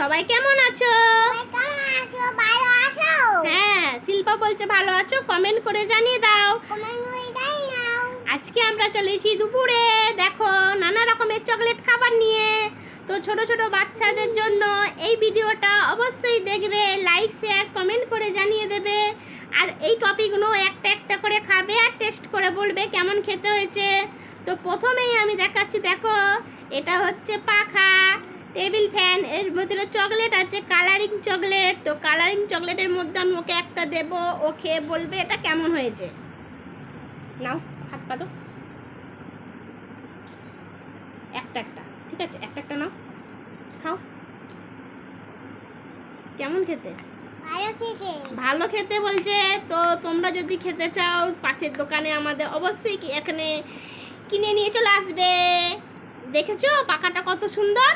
সবাই কেমন আছো? হ্যাঁ শিল্পা বলছে ভালো আছো কমেন্ট করে জানিয়ে দাও। আজকে আমরা চলেছি দুপুরে দেখো নানা রকমের চকলেট খাবার নিয়ে। তো ছোট ছোট বাচ্চাদের জন্য এই ভিডিওটা অবশ্যই দেখবে লাইক শেয়ার কমেন্ট করে জানিয়ে দেবে। আর এই টপিকগুলো একটা একটা করে খাবে আর টেস্ট করে বলবে কেমন খেতে হয়েছে। তো প্রথমেই আমি দেখাচ্ছি দেখো এটা হচ্ছে পাখা। টেবিল ফ্যান এর ভিতরে চকলেট আছে কালারিং চকলেট। তো কালারিং চকলেটের মধ্যে আমি ওকে একটা দেবো ও খেয়ে বলবে এটা কেমন হয়েছে? নাও হাত পা একটা একটা ঠিক আছে? একটা একটা নাও। খাও। কেমন খেতে? ভালো খেতে। বলছে তো তোমরা যদি খেতে চাও পাশের দোকানে আমাদের অবশ্যই এখানে কিনে নিয়ে চলে আসবে। দেখেছ পাখাটা কত সুন্দর?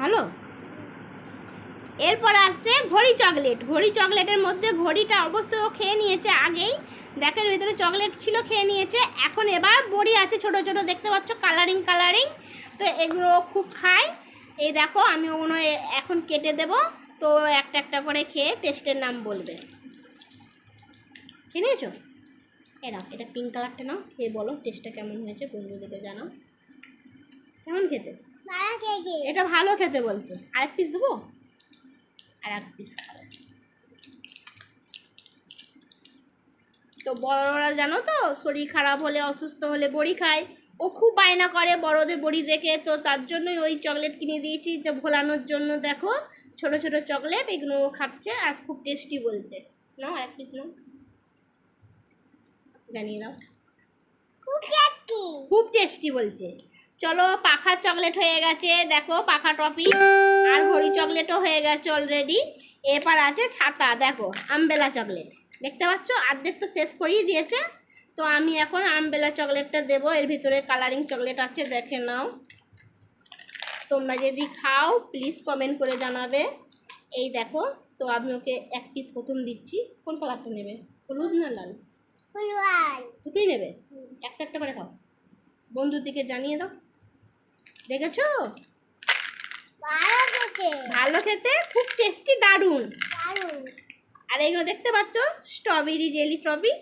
ভালো? এরপর আসছে ঘড়ি চকলেট। ঘড়ি চকলেটের মধ্যে ঘড়িটা অবশ্যই ও খেয়ে নিয়েছে আগেই। দেখের ভিতরে চকলেট ছিল, খেয়ে নিয়েছে। এখন এবার বড়ি আছে, ছোট ছোট। দেখতে পাচ্ছ কালারিং কালারিং তো এগুলো খুব খায়। এই দেখো, আমি ওগুলো এখন কেটে দেব। তো একটা একটা করে খেয়ে টেস্টের নাম বলবে। খেয়ে নিয়েছো? এ নাও, এটা পিঙ্ক কালারটা নাও। খেয়ে বলো টেস্টটা কেমন হয়েছে বন্ধুদেরকে জানাও। কেমন খেতে? এটা ভালো খেতে বলছে। আরেক পিস দেবো? আর এক পিস খাবে। তো বড়রা জানো তো শরীর খারাপ হলে অসুস্থ হলে বড়ি খায়। ও খুব বায়না করে বড়দের বড়ি দেখে। তো তার জন্যই ওই চকলেট কিনে দিয়েছি তো ভোলানোর জন্য দেখো। ছোট ছোট চকলেট এগুলো ও খাচ্ছে আর খুব টেস্টি বলছে। নাও এক পিস নাও। জানিয়ে দাও খুব টেস্টি বলছে। চলো পাখা চকলেট হয়ে গেছে। দেখো পাখা টপি আর ঘড়ি চকলেটও হয়ে গেছে অলরেডি এরপর আছে ছাতা দেখো আমবেলা চকলেট। দেখতে পাচ্ছ? অর্ধেক তো শেষ করিয়ে দিয়েছে। তো আমি এখন আমবেলা চকলেটটা দেবো। এর ভিতরে কালারিং চকলেট আছে দেখে নাও। তোমরা যদি খাও প্লিজ কমেন্ট করে জানাবে। এই দেখো তো আমি ওকে এক পিস প্রথম দিচ্ছি। কোন কালারটা নেবে? হলুদ না লাল? দুটোই নেবে? একটা একটা করে খাও। বন্ধুর দিকে জানিয়ে দাও। দেখেছ? ভালো খেতে। খুব টেস্টি দারুণ। আর এইগুলো দেখতে পাচ্ছ? স্ট্রবেরি জেলি ট্রফি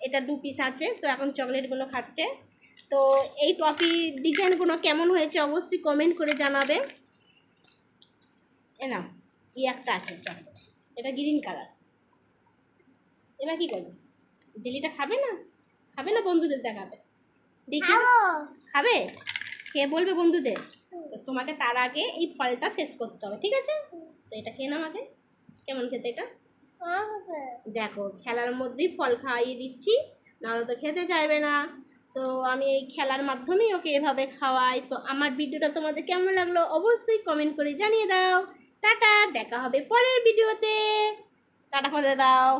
এটা দু পিস আছে তো এখন চকলেটগুলো খাচ্ছে। তো এই টফি ডিজাইনগুলো কেমন হয়েছে অবশ্যই কমেন্ট করে জানাবে। এ নাও এই একটা আছে চকলেট এটা গ্রিন কালার এবার কি করবে? জেলিটা খাবে না? খাবে না বন্ধুদের দেখাবে? দেখি। খাবে? খেয়ে বলবে বন্ধুদের? তো তোমাকে তার আগে এই ফলটা শেষ করতে হবে ঠিক আছে? তো এটা খেয়ে নাও আগে। কেমন খেতে এটা? দেখো খেলার মধ্যেই ফল খাইয়ে দিচ্ছি নাহলে তো খেতে চাইবে না। তো আমি এই খেলার মাধ্যমেই ওকে এভাবে খাওয়াই। তো আমার ভিডিওটা তোমাদের কেমন লাগল অবশ্যই কমেন্ট করে জানিয়ে দাও। টাটা দেখা হবে পরের ভিডিওতে। টাটা করে দাও।